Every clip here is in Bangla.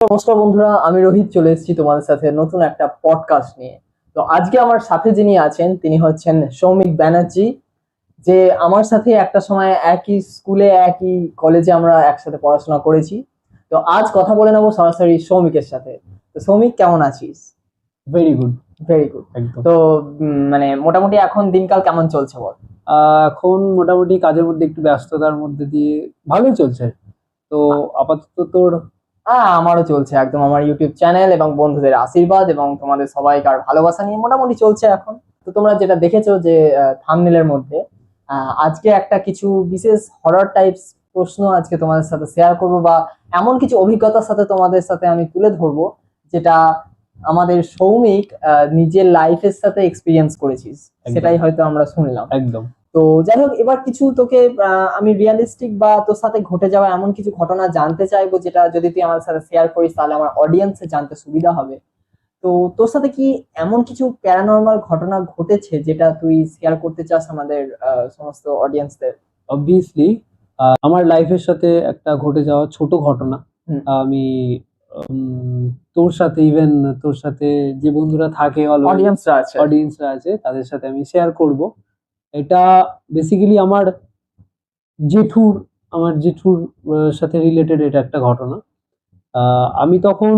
নমস্কার বন্ধুরা আমি রোহিত চলে এসেছি তোমাদের সাথে নতুন একটা পডকাস্ট নিয়ে। তো আজকে আমার সাথে যিনি আছেন তিনি হচ্ছেন সৌমিক ব্যানার্জি যে আমার সাথে একটা সময় একই স্কুলে একই কলেজে আমরা একসাথে পড়াশোনা করেছি। তো আজ কথা বলে নেব সরাসরি সৌমিকের সাথে। তো সৌমিক কেমন আছিস? ভেরি গুড ভেরি গুড তো মানে মোটামুটি এখন দিনকাল কেমন চলছে বল? আহ, এখন মোটামুটি কাজের মধ্যে একটু ব্যস্ততার মধ্যে দিয়ে ভালোই চলছে। তো আপাতত তোর হ্যাঁ আমারও চলছে একদম আমার ইউটিউব চ্যানেল এবং বন্ধুদের আশীর্বাদ এবং তোমাদের সবাইকার ভালোবাসা নিয়ে মোটামুটি চলছে এখন। তো তোমরা যেটা দেখেছ যে থামনেলের মধ্যে আজকে একটা কিছু বিশেষ হরর টাইপস প্রশ্ন আজকে তোমাদের সাথে শেয়ার করব বা এমন কিছু অভিজ্ঞতার সাথে তোমাদের সাথে আমি তুলে ধরবো যেটা আমাদের সৌমিক নিজের লাইফের সাথে এক্সপিরিয়েন্স করেছিস। সেটাই হয়তো আমরা শুনলাম। একদম। তো যাই হোক এবার কিছু তোকে আমি রিয়ালিস্টিক বা তোর সাথে ঘটে যাওয়া এমন কিছু ঘটনা জানতে চাইব যেটা যদি তুই আমার সাথে শেয়ার করিস তাহলে আমার অডিয়েন্সে জানতে সুবিধা হবে। তো তোর সাথে কি এমন কিছু প্যারানর্মাল ঘটনা ঘটেছে যেটা তুই শেয়ার করতে চাস আমাদের সমস্ত অডিয়েন্সদের অবভিয়াসলি আমার লাইফের সাথে একটা ঘটে যাওয়া ছোট ঘটনা। আমি তোর সাথে ইভেন তোর সাথে যে বন্ধুরা থাকে অডিয়েন্সরা আছে। অডিয়েন্সরা আছে তাদের সাথে আমি শেয়ার করব। এটা বেসিক্যালি আমার জেঠুর আমার জেঠুর সাথে রিলেটেড এটা একটা ঘটনা। আমি তখন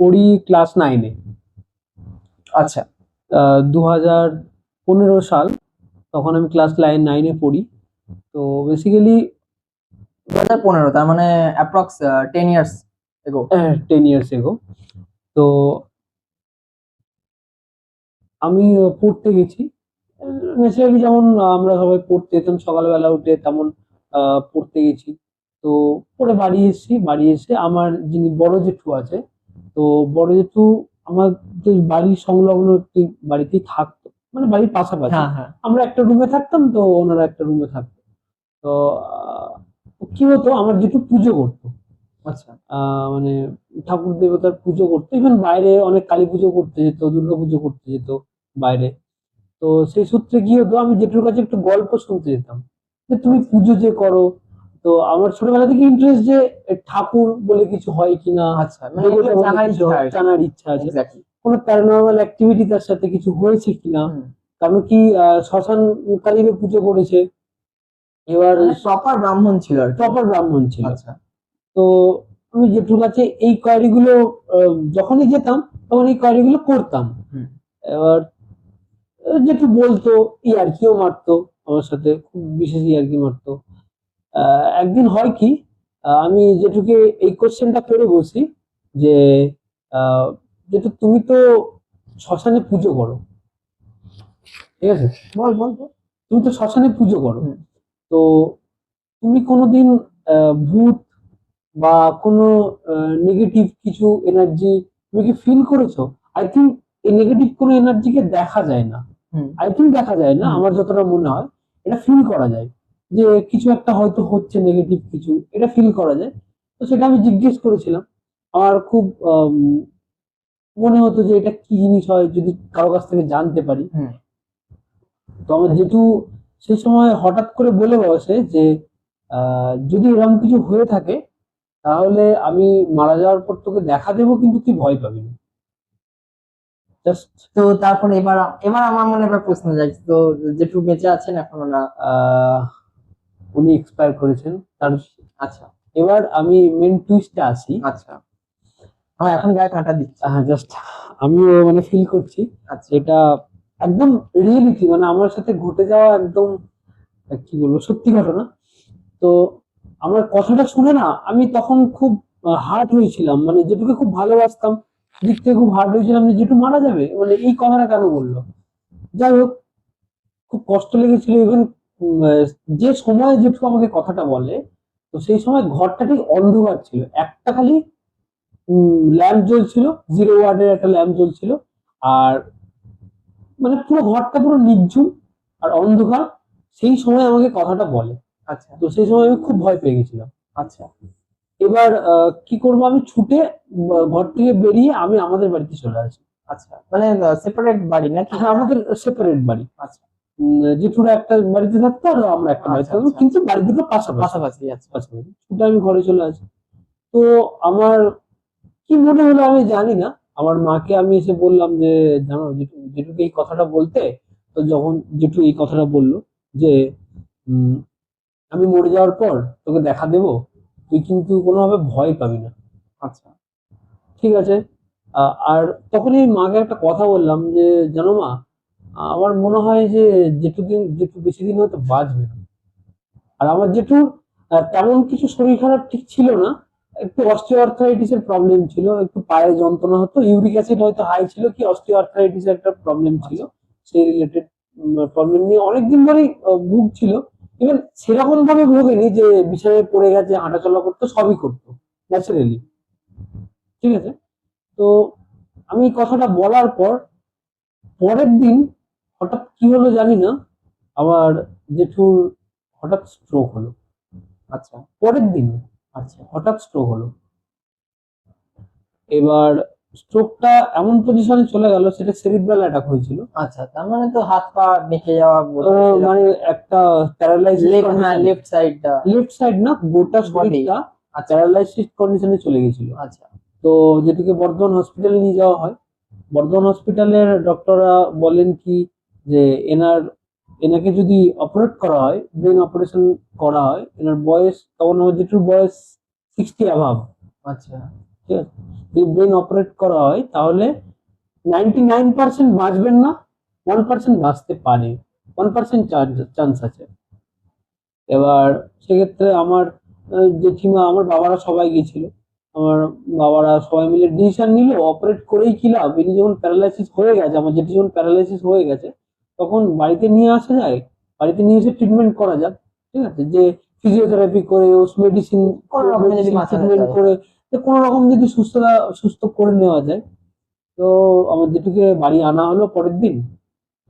পড়ি ক্লাস নাইনে আচ্ছা। দু হাজার পনেরো সাল তখন আমি ক্লাস লাইন নাইনে পড়ি। তো বেসিক্যালি দু হাজার পনেরো তার মানে approx ten years ago ten years ago তো আমি পড়তে গেছি। ন্যাচারালি যেমন আমরা সবাই পড়তে যেতাম সকালবেলা উঠে তেমন আহ, পড়তে গেছি। তো পরে বাড়ি এসেছি বাড়ি এসে আমার যিনি বড় জেঠু আছে তো বড় জেঠু আমাদের বাড়ির সংলগ্ন একটি বাড়িতেই থাকতো। মানে বাড়ির পাশাপাশি। হ্যাঁ হ্যাঁ। আমরা একটা রুমে থাকতাম তো ওনারা একটা রুমে থাকতো। তো কি হতো আমার জেঠু পুজো করতো। আচ্ছা। আহ, মানে ঠাকুর দেবতার পুজো করতো। ইভেন বাইরে অনেক কালী পুজো করতে যেত দুর্গা পুজো করতে যেত বাইরে। তো সেই সূত্রে কি হতো আমি জেঠুর কাছে একটু গল্প শুনতে যেতাম। যে তুমি পুজো যে করো তো আমার ছোটবেলা থেকে ইন্টারেস্ট যে ঠাকুর বলে কিছু হয় কিনা আচ্ছা মানে জানার ইচ্ছা আছে। কোনো প্যারানর্মাল অ্যাক্টিভিটি তার সাথে কিছু হয়েছে কিনা। কারণ কি শ্মশান কালীরে পুজো করেছে। এবার মানে প্রপার ব্রাহ্মণ ছিল প্রপার ব্রাহ্মণ ছিল। আচ্ছা। তো আমি জেঠুর কাছে এই কোয়ারি গুলো আহ, যখনই যেতাম তখন এই কোয়ারি গুলো করতাম। হুম। এবার জেঠু বলতো ইয়ার্কিও মারতো আমার সাথে খুব বিশেষ ইয়ার্কি মারতো। আহ, একদিন হয় কি আমি জেঠুকে এই কোশ্চেনটা করে বসি যে আহ, জেঠু তুমি তো শ্মশানে পুজো করো। ঠিক আছে? বল বল। তুমি তো শ্মশানে পুজো করো। তো তুমি কোনোদিন আহ, ভূত বা কোনো নেগেটিভ কিছু এনার্জি তুমি কি ফিল করেছ? আই থিঙ্ক এই নেগেটিভ কোনো এনার্জিকে দেখা যায় না। আই থিঙ্ক দেখা যায় না আমার যতটা মনে হয় এটা ফিল করা যায়। যে কিছু একটা হয়তো হচ্ছে নেগেটিভ কিছু এটা ফিল করা যায়। তো সেটা আমি জিজ্ঞেস করেছিলাম। আমার খুব মনে হতো যে এটা কি জিনিস হয় যদি কারও কাছ থেকে জানতে পারি। তো আমার যেহেতু সেই সময় হঠাৎ করে বলে বসে যে আহ, যদি এরকম কিছু হয়ে থাকে তাহলে আমি মারা যাওয়ার পর তোকে দেখা দেবো কিন্তু তুই ভয় পাবি না। জাস্ট তো তারপরে এবার এবার আমার মনে একটা প্রশ্ন যাচ্ছে তো জেঠু বেঁচে আছেন এখনও না উনি এক্সপায়ার করেছেন তার আচ্ছা এবার আমি মেন টুইস্টে আসি। আচ্ছা। আমার এখন গায়ে কাঁটা দিচ্ছে। জাস্ট আমিও মানে ফিল করছি আচ্ছা। এটা একদম রিয়েলিটি মানে আমার সাথে ঘটে যাওয়া একদম কি বলব সত্যি ঘটনা। তো আমার কথাটা শুনে না আমি তখন খুব হার্ট হয়েছিলাম মানে যেটুকু খুব ভালোবাসতাম থেকে খুব হার্ড হয়েছিলাম যে যেটু মারা যাবে? মানে এই কথাটা কেন বলল? যাই হোক খুব কষ্ট লেগেছিল। ইভেন যে সময় যেটুকু আমাকে কথাটা বলে তো সেই সময় ঘরটা ঠিক অন্ধকার ছিল। একটা খালি ল্যাম্প জ্বলছিল জিরো ওয়ার্ডের একটা ল্যাম্প জ্বলছিল। আর মানে পুরো ঘরটা পুরো নির্ঝুম আর অন্ধকার। সেই সময় আমাকে কথাটা বলে। আচ্ছা। তো সেই সময় আমি খুব ভয় পেয়ে গেছিলাম। আচ্ছা। এবার কি করব আমি? ছুটে ঘর থেকে বেরিয়ে আমি আমাদের বাড়িতে চলে আসি আচ্ছা মানে সেপারেট বাড়ি নাকি? হ্যাঁ আমাদের সেপারেট বাড়ি। আচ্ছা। জেঠুরা একটা বাড়িতে থাকতো আর আমরা একটা বাড়িতে আচ্ছা, থাকতাম আচ্ছা। কিন্তু বাড়ি দুটো পাশাপাশি। পাশাপাশি আচ্ছা। পাশাপাশি। ছুটে আমি ঘরে চলে আসি। তো আমার কি মনে হলো আমি জানি না। আমার মাকে আমি এসে বললাম যে জানো জেঠু জেঠুকে এই কথাটা বলতে? তো যখন জেঠু এই কথাটা বলল যে উম, আমি মরে যাওয়ার পর তোকে দেখা দেবো তুই কিন্তু কোনোভাবে ভয় পাবি না। আচ্ছা। ঠিক আছে? আর তখনই মাকে একটা কথা বললাম যে জানো মা আমার মনে হয় যে যেটু দিন যেটু বেশি দিন হয়তো বাঁচবে না। আর আমার আহ, তেমন কিছু শরীর খারাপ ঠিক ছিল না। একটু অস্টিওআর্থারাইটিস এর প্রবলেম ছিল একটু পায়ে যন্ত্রণা হতো ইউরিক অ্যাসিড হয়তো হাই ছিল কি অস্টিওআর্থারাইটিস এর একটা প্রবলেম ছিল। সেই রিলেটেড প্রবলেম নিয়ে অনেকদিন ধরেই ভুগছিল। ইভেন সেরকম ভাবে ভোগেনি যে বিছানায় পড়ে গেছে হাঁটাচলা করতো সবই করতো ন্যাচারালি ঠিক আছে? তো আমি কথাটা বলার পর পরের দিন হঠাৎ কি হলো জানি না আমার জেঠুর হঠাৎ স্ট্রোক হলো। আচ্ছা। পরের দিন আচ্ছা। হঠাৎ স্ট্রোক হলো। এবার স্ট্রোকটা এমন পজিশনে চলে গেল সেটা সেরিব্রাল অ্যাটাক হয়েছিল। আচ্ছা তার মানে তো হাত পা বেঁকে যাওয়া মানে একটা প্যারালাইজ লেফট হ্যাঁ লেফট সাইডটা লেফট সাইড না গোটা। শরীরটা প্যারালাইসিস কন্ডিশনে চলে গেছিল। আচ্ছা। তো যেটিকে বর্ধমান হসপিটালে নিয়ে যাওয়া হয় বর্ধমান হসপিটালের ডক্টররা বলেন কি যে এনার এনাকে যদি অপারেট করা হয় ব্রেন অপারেশন করা হয় এনার বয়স তখন যেটুর বয়স সিক্সটি অ্যাভাব আচ্ছা। ঠিক আছে যদি ব্রেন অপারেট করা হয় তাহলে নাইনটি নাইন পার্সেন্ট বাঁচবেন না ওয়ান পার্সেন্ট বাঁচতে পারে ওয়ান পার্সেন্ট চান্স আছে। এবার সেক্ষেত্রে আমার জেঠিমা আমার বাবারা সবাই গেছিল। আমার বাবারা সবাই মিলে ডিসিশন নিল অপারেট করেই কি লাভ? ইনি যখন প্যারালাইসিস হয়ে গেছে আমার যেটি যখন প্যারালাইসিস হয়ে গেছে তখন বাড়িতে নিয়ে আসা যায় বাড়িতে নিয়ে এসে ট্রিটমেন্ট করা যাক ঠিক আছে? যে ফিজিওথেরাপি করে ওষ মেডিসিন। করে যে কোনো রকম যদি সুস্থতা সুস্থ করে নেওয়া যায় তো আমার যেটুকে বাড়ি আনা হলো পরের দিন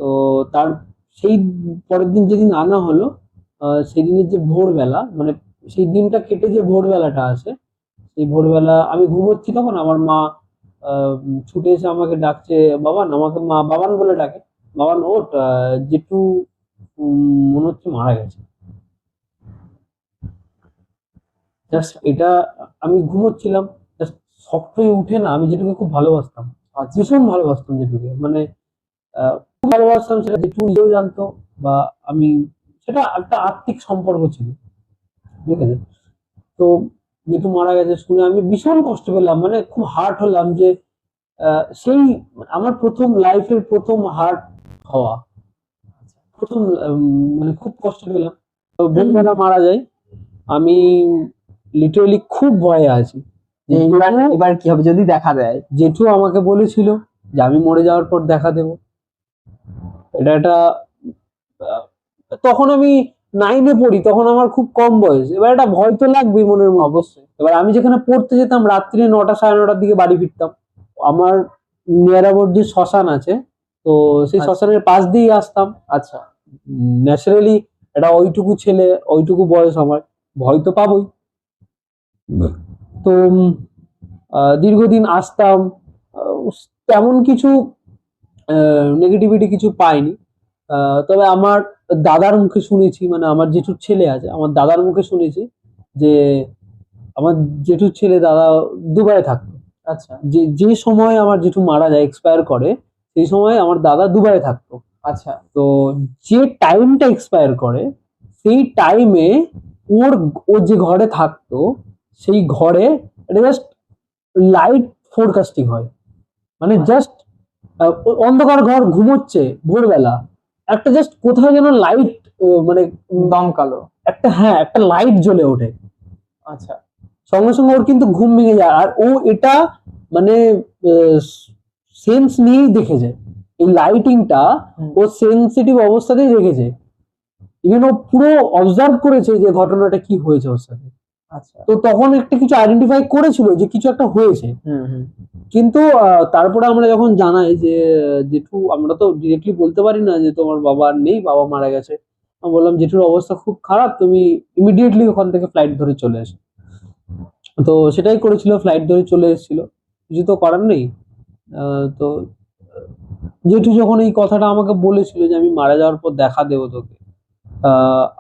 তো তার সেই পরের দিন যেদিন আনা হলো আহ, সেদিনের যে ভোরবেলা মানে সেই দিনটা কেটে যে ভোরবেলাটা আছে সেই ভোরবেলা আমি ঘুমোচ্ছি তখন আমার মা ছুটে এসে আমাকে ডাকছে বাবান আমাকে মা বাবান বলে ডাকে। বাবান ওট জেঠু মনে হচ্ছে মারা গেছে। জাস্ট এটা আমি ঘুমোচ্ছিলাম জাস্ট শক্ত হয়ে উঠে না আমি যেটুকু খুব ভালোবাসতাম। আচ্ছা। ভীষণ ভালোবাসতাম যেটুকে মানে খুব ভালোবাসতাম সেটা যেটু নিজেও জানতো বা আমি সেটা একটা আত্মিক সম্পর্ক ছিল। ঠিক আছে? তো যেটু মারা গেছে শুনে আমি ভীষণ কষ্ট পেলাম মানে খুব হার্ট হলাম যে সেই আমার প্রথম লাইফের প্রথম হার্ট হওয়া। প্রথম মানে খুব কষ্ট পেলাম। তো বোনবেলা মারা যায়। আমি লিটারালি খুব ভয়ে আছি। যে এবার এবার কি হবে যদি দেখা দেয়? জেঠু আমাকে বলেছিল যে আমি মরে যাওয়ার পর দেখা দেব। এটা একটা তখন আমি নাইনে পড়ি তখন আমার খুব কম বয়স। এবার একটা ভয় তো লাগবেই মনের মধ্যে। অবশ্যই। এবার আমি যেখানে পড়তে যেতাম রাত্রি নটা সাড়ে নটার দিকে বাড়ি ফিরতাম। আমার নিয়ার অ্যাবাউট যে শ্মশান আছে তো সেই আচ্ছা। শ্মশানের পাশ দিয়েই আসতাম। আচ্ছা। ন্যাচারালি এটা ওইটুকু ছেলে ওইটুকু বয়স আমার। ভয় তো পাবই। তো দীর্ঘদিন আসতাম তেমন কিছু নেগেটিভিটি কিছু পাইনি। তবে আমার দাদার মুখে শুনেছি মানে আমার জেঠুর ছেলে আছে আমার দাদার মুখে শুনেছি যে আমার জেঠুর ছেলে দাদা দুবাইয়ে থাকতো। আচ্ছা। যে যে সময় আমার জেঠু মারা যায় এক্সপায়ার করে সেই সময় আমার দাদা দুবাইয়ে থাকতো। আচ্ছা। তো যে টাইমটা এক্সপায়ার করে সেই টাইমে ওর ওর যে ঘরে থাকতো সেই ঘরে এটা জাস্ট লাইট ফোরকাস্টিং হয়। মানে জাস্ট অন্ধকার ঘর ঘুমোচ্ছে ভোরবেলা। একটা জাস্ট কোথাও যেন লাইট মানে দমকালো একটা হ্যাঁ একটা লাইট জ্বলে ওঠে। আচ্ছা। সঙ্গে সঙ্গে ওর কিন্তু ঘুম ভেঙে যায়। আর ও এটা মানে সেন্স নিয়েই দেখেছে। এই লাইটিংটা ও সেন্সিটিভ অবস্থাতেই দেখেছে। ইভেন ও পুরো অবজার্ভ করেছে যে ঘটনাটা কি হয়েছে ওর সাথে। তো তখন একটা কিছু আইডেন্টিফাই করেছিল যে কিছু একটা হয়েছে। কিন্তু তারপরে আমরা যখন জানাই যে জেঠু আমরা তো ডিরেক্টলি বলতে পারি না যে তোমার বাবা নেই বাবা মারা গেছে। আমি বললাম জেঠুর অবস্থা খুব খারাপ তুমি ইমিডিয়েটলি ওখান থেকে ফ্লাইট ধরে চলে এসো। তো সেটাই করেছিল ফ্লাইট ধরে চলে এসেছিল। কিছু তো করার নেই। তো জেঠু যখন এই কথাটা আমাকে বলেছিল যে আমি মারা যাওয়ার পর দেখা দেবো তোকে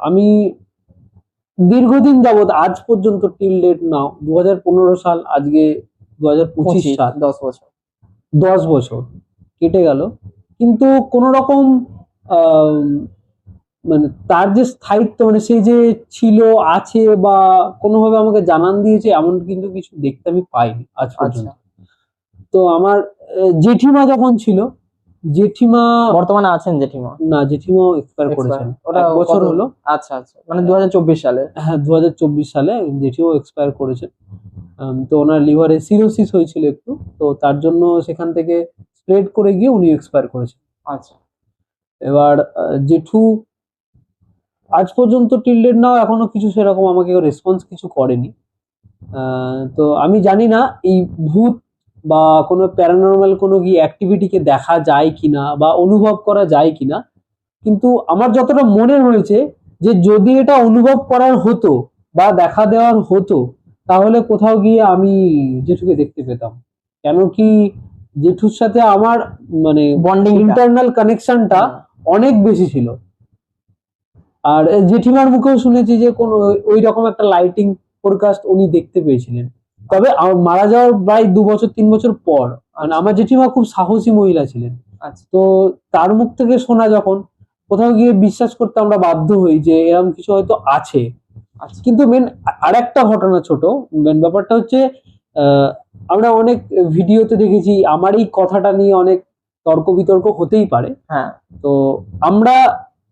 আমি দীর্ঘদিন যাবৎ আজ পর্যন্ত টিল ডেট নাও দু সাল আজকে দু সাল। দশ বছর। দশ বছর কেটে গেল। কিন্তু কোনো রকম আহ, মানে তার যে স্থায়িত্ব মানে সে যে ছিল আছে বা কোনোভাবে আমাকে জানান দিয়েছে এমন কিন্তু কিছু দেখতে আমি পাইনি আজ পর্যন্ত। আচ্ছা তো আমার জেঠিমা যখন ছিল জেঠিমা বর্তমানে আছেন জেঠিমা? না জেঠিমা এক্সপায়ার করেছেন। ওটা বছর হলো। আচ্ছা আচ্ছা মানে দু হাজার চব্বিশ সালে? হ্যাঁ দু হাজার চব্বিশ সালে জেঠিও এক্সপায়ার করেছেন। তো ওনার লিভারে সিরোসিস হয়েছিল একটু তো তার জন্য সেখান থেকে স্প্রেড করে গিয়ে উনি এক্সপায়ার করেছেন। আচ্ছা। এবার জেঠু আজ পর্যন্ত টিল্ডেড নাও এখনও কিছু সেরকম আমাকে রেসপন্স কিছু করেনি। তো আমি জানি না এই ভূত বা কোনো প্যারানর্মাল কোনো কি অ্যাক্টিভিটিকে দেখা যায় কিনা বা অনুভব করা যায় কিনা কিন্তু আমার যতটা মনে হয়েছে যে যদি এটা অনুভব করার হতো বা দেখা দেওয়ার হতো তাহলে কোথাও গিয়ে আমি জেঠুকে দেখতে পেতাম। কেন কি জেঠুর সাথে আমার মানে বন্ডিং ইন্টারনাল কানেকশনটা অনেক বেশি ছিল। আর জেঠিমার মুখেও শুনেছি যে কোন ওই রকম একটা লাইটিং ফোরকাস্ট উনি দেখতে পেয়েছিলেন। তবে মারা যাওয়ার প্রায় দু বছর তিন বছর পর মানে আমার জেঠিমা খুব সাহসী মহিলা ছিলেন। আচ্ছা। তো তার মুখ থেকে শোনা যখন কোথাও গিয়ে বিশ্বাস করতে আমরা বাধ্য হই যে এরকম কিছু হয়তো আছে। আচ্ছা। কিন্তু মেন আরেকটা ঘটনা ছোট মেন ব্যাপারটা হচ্ছে আমরা অনেক ভিডিওতে দেখেছি আমার এই কথাটা নিয়ে অনেক তর্ক বিতর্ক হতেই পারে। হ্যাঁ। তো আমরা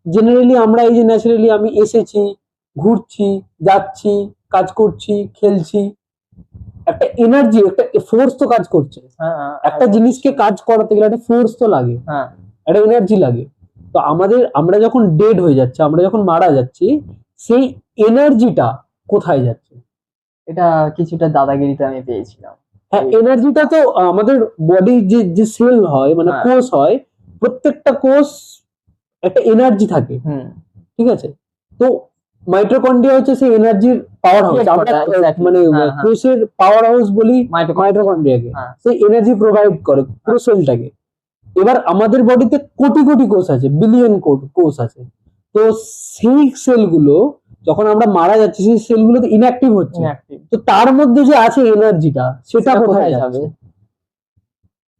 জেনারেলি আমরা এই যে ন্যাচারালি আমি এসেছি ঘুরছি যাচ্ছি কাজ করছি খেলছি একটা এনার্জি একটা ফোর্স তো কাজ করছে। হ্যাঁ হ্যাঁ, একটা জিনিসকে কাজ করাতে গেলে একটা ফোর্স তো লাগে। হ্যাঁ। একটা এনার্জি লাগে। তো আমাদের আমরা যখন ডেড হয়ে যাচ্ছে আমরা যখন মারা যাচ্ছি সেই এনার্জিটা কোথায় যাচ্ছে? এটা কিছুটা দাদাগিরিতে আমি পেয়েছিলাম। হ্যাঁ এনার্জিটা তো আমাদের বডি যে যে সেল হয় মানে। কোষ হয় প্রত্যেকটা কোষ একটা এনার্জি থাকে। হুম। ঠিক আছে? তো মাইটোকন্ড্রিয়া হচ্ছে সেই এনার্জির পাওয়ার হাউস আমরা মানে হ্যাঁ, হ্যাঁ। কোষের পাওয়ার হাউস বলি মাইটোকন্ড্রিয়া মাইটোকন্ড্রিয়াকে হ্যাঁ। সেই এনার্জি প্রোভাইড করে পুরো সেলটাকে এবার আমাদের বডিতে কোটি কোটি কোষ আছে বিলিয়ন কোষ আছে। তো সেই সেলগুলো যখন আমরা মারা যাচ্ছি সেই সেলগুলো তো ইনঅ্যাক্টিভ হচ্ছে। তো তার মধ্যে যে আছে এনার্জিটা সেটা কোথায় যাবে?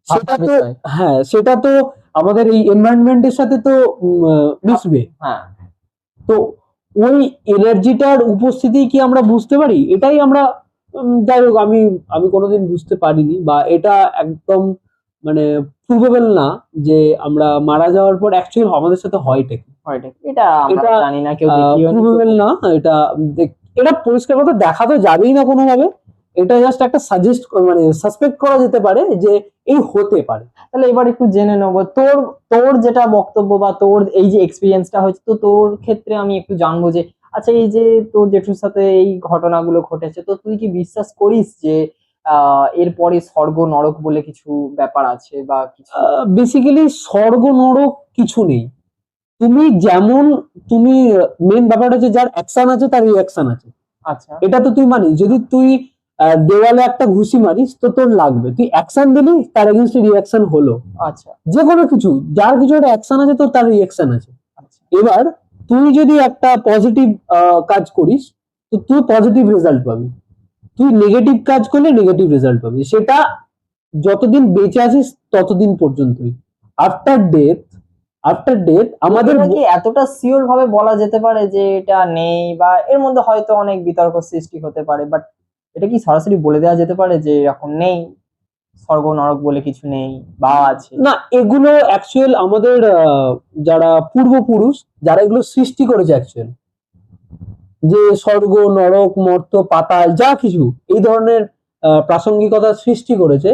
সেটা তো হ্যাঁ সেটা তো আমাদের এই এনভায়রনমেন্টের সাথে তো মিশবে। হ্যাঁ। তো ওই এনার্জিটার উপস্থিতি কি আমরা বুঝতে পারি? এটাই আমরা যাই হোক আমি আমি কোনোদিন বুঝতে পারিনি বা এটা একদম মানে প্রুভেবল না যে আমরা মারা যাওয়ার পর অ্যাকচুয়ালি আমাদের সাথে হয়টা কি। হয় এটা। এটা আমরা জানি না কেউ প্রুভেবল না। এটা এটা পরিষ্কার কথা দেখা তো যাবেই না কোনোভাবে। এটা জাস্ট একটা সাজেস্ট মানে সাসপেক্ট করা যেতে পারে যে এই হতে পারে। তাহলে এবার একটু জেনে নেব তোর তোর যেটা বক্তব্য বা তোর এই যে এক্সপিরিয়েন্সটা হয়েছে তো তোর ক্ষেত্রে আমি একটু জানব যে আচ্ছা এই যে তোর জেঠুর সাথে এই ঘটনাগুলো ঘটেছে তো তুই কি বিশ্বাস করিস যে আহ এরপরে স্বর্গ নরক বলে কিছু ব্যাপার আছে বা কিছু? বেসিক্যালি স্বর্গ নরক কিছু নেই। তুমি যেমন তুমি মেন ব্যাপারটা হচ্ছে যার অ্যাকশন আছে তার রিয়াকশন আছে। আচ্ছা। এটা তো তুই মানিস। যদি তুই দেওয়ালে একটা ঘুষি মারিস তো তোর লাগবে। তুই অ্যাকশন দিলি তার এগেনস্টে রিয়াকশন হলো। আচ্ছা। যে কোনো কিছু যার কিছু একটা অ্যাকশন আছে তো তার রিয়াকশন আছে। আচ্ছা। এবার তুই যদি একটা পজিটিভ কাজ করিস তো তুই পজিটিভ রেজাল্ট পাবি। তুই নেগেটিভ কাজ করলে নেগেটিভ রেজাল্ট পাবি। সেটা যতদিন বেঁচে আছিস ততদিন পর্যন্তই। আফটার ডেথ আফটার ডেথ আমাদের আমাদের কি এতটা সিওর ভাবে বলা যেতে পারে যে এটা নেই? বা এর মধ্যে হয়তো অনেক বিতর্ক সৃষ্টি হতে পারে বাট এটা কি সরাসরি বলে দেওয়া যেতে পারে যে এরকম নেই? স্বর্গ, নরক বলে কিছু নেই বা আছে? না, এগুলো অ্যাকচুয়াল আমাদের যারা পূর্বপুরুষ, যারা এগুলো সৃষ্টি করেছে অ্যাকচুয়াল যে স্বর্গ, নরক, মর্ত, পাতাল, যা কিছু, এই ধরনের প্রাসঙ্গিকতা সৃষ্টি করেছে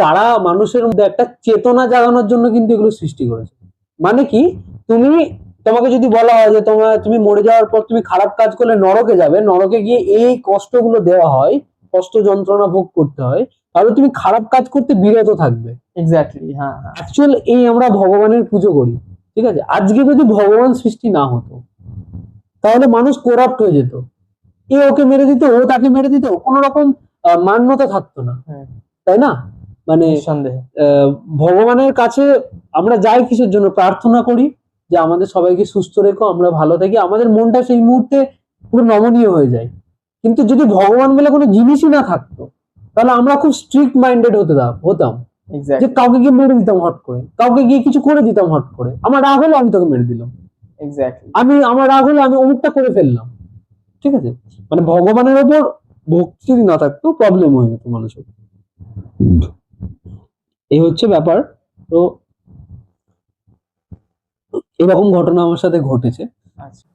তারা মানুষের মধ্যে একটা চেতনা জাগানোর জন্য কিন্তু এগুলো সৃষ্টি করেছে। মানে কি? তুমি তোমাকে যদি বলা হয় যে তোমার তুমি মরে যাওয়ার পর তুমি খারাপ কাজ করলে নরকে যাবে নরকে গিয়ে এই কষ্টগুলো দেওয়া হয় কষ্ট যন্ত্রণা ভোগ করতে হয় তাহলে তুমি খারাপ কাজ করতে বিরত থাকবে। এক্স্যাক্টলি হ্যাঁ হ্যাঁ। অ্যাকচুয়াল এই আমরা ভগবানের পুজো করি ঠিক আছে? আজকে যদি ভগবান সৃষ্টি না হতো তাহলে মানুষ করাপ্ট হয়ে যেত। এ ওকে মেরে দিত ও তাকে মেরে দিত কোনো রকম মান্যতা থাকতো না। তাই না? মানে ভগবানের কাছে আমরা যাই কিসের জন্য? প্রার্থনা করি যে আমাদের সবাইকে সুস্থ রেখো আমরা ভালো থাকি। আমাদের মনটা সেই মুহূর্তে পুরো নমনীয় হয়ে যায়। কিন্তু যদি ভগবান বলে কোনো জিনিসই না থাকতো তাহলে আমরা খুব স্ট্রিক্ট মাইন্ডেড হতে হতাম। যে কাউকে গিয়ে মেরে দিতাম হট করে কাউকে গিয়ে কিছু করে দিতাম হট করে। আমার রাগ হলো আমি তোকে মেরে দিলাম। আমি আমার রাগ হলো আমি অমুকটা করে ফেললাম। ঠিক আছে? মানে ভগবানের ওপর ভক্তি যদি না থাকতো প্রবলেম হয়ে যেত মানুষের। এই হচ্ছে ব্যাপার। তো এরকম ঘটনা আমার সাথে ঘটেছে। আচ্ছা।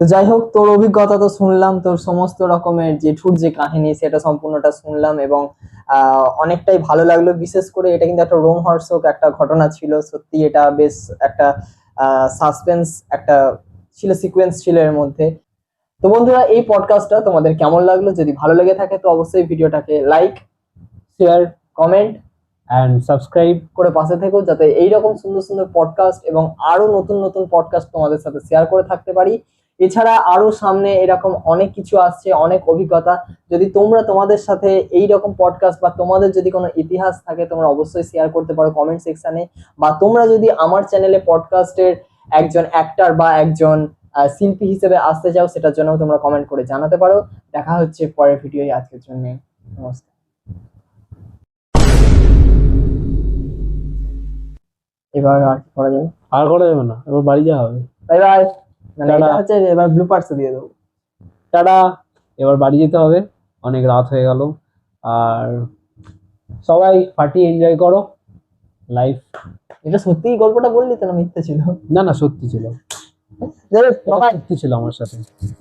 তো যাই হোক, তোর অভিজ্ঞতা তো শুনলাম, তোর সমস্ত রকমের জেঠুর যে কাহিনী সেটা সম্পূর্ণটা শুনলাম এবং অনেকটাই ভালো লাগল। বিশেষ করে এটা কিন্তু একটা রোম রোমহর্ষক একটা ঘটনা ছিল। সত্যি এটা বেশ একটা সাসপেন্স একটা ছিল সিকোয়েন্স ছিল এর মধ্যে। তো বন্ধুরা, এই পডকাস্টটা তোমাদের কেমন লাগল? যদি ভালো লেগে থাকে তো অবশ্যই ভিডিওটাকে like share comment and subscribe করে পাশে থেকো যাতে এইরকম সুন্দর সুন্দর পডকাস্ট এবং আরও নতুন নতুন পডকাস্ট তোমাদের সাথে শেয়ার করে থাকতে পারি। এছাড়া আরও সামনে এরকম অনেক কিছু আসছে, অনেক অভিজ্ঞতা। যদি তোমরা তোমাদের সাথে এই রকম পডকাস্ট বা তোমাদের যদি কোনো ইতিহাস থাকে, তোমরা অবশ্যই শেয়ার করতে পারো কমেন্ট সেকশানে বা তোমরা যদি আমার চ্যানেলে পডকাস্টের একজন অ্যাক্টার বা একজন শিল্পী হিসেবে আসতে চাও, সেটার জন্য তোমরা কমেন্ট করে জানাতে পারো। দেখা হচ্ছে পরের ভিডিওয় আজকের জন্য। নমস্কার। এবার আর কি করা যাবে? আর করা যাবে না এবার বাড়ি যাওয়া হবে। বাই বাই মানে এটা হচ্ছে এবার ব্লু পার্টস দিয়ে দেবো। টাটা এবার বাড়ি যেতে হবে অনেক রাত হয়ে গেল। আর সবাই পার্টি এনজয় করো লাইফ এটা সত্যি গল্পটা বললি তো না মিথ্যে ছিল? না না সত্যি ছিল। যাই হোক সত্যি ছিল আমার সাথে।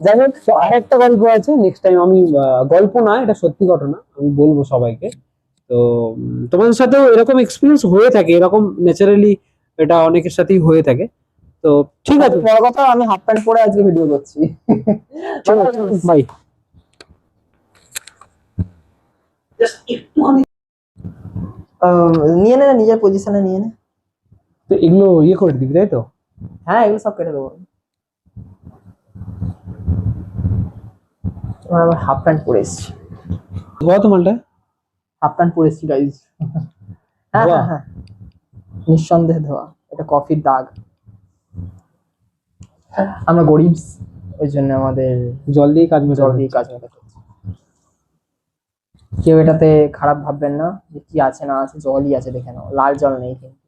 যাই হোক আরেকটা গল্প আছে নেক্সট টাইম আমি গল্প না এটা সত্যি ঘটনা আমি বলব সবাইকে। তো তোমাদের সাথেও এরকম এক্সপিরিয়েন্স হয়ে থাকে এরকম ন্যাচারালি এটা অনেকের সাথেই হয়ে থাকে। তো ঠিক আছে। বড় কথা আমি হাফ প্যান্ট পরে আজকে ভিডিও করছি। বাই আহ, নিয়ে নে না, নিজের পজিশনে নিয়ে নে। তো এগুলো ইয়ে করে দিবি তাই তো? হ্যাঁ এগুলো সব কেটে দেবো। আমার হাফ প্যান্ট পরে এসছি। ধোয়া তো মালটা? হাফ প্যান্ট পরে এসছি গাইজ হ্যাঁ হ্যাঁ হ্যাঁ। নিঃসন্দেহে ধোয়া। এটা কফির দাগ। আমরা গরিব ওই জন্য আমাদের জল দিয়ে কাজ জল দিয়ে কাজ মেটাতে কেউ এটাতে খারাপ ভাববেন না যে কি আছে না আছে জলই আছে দেখে নাও। লাল জল নেই কিন্তু।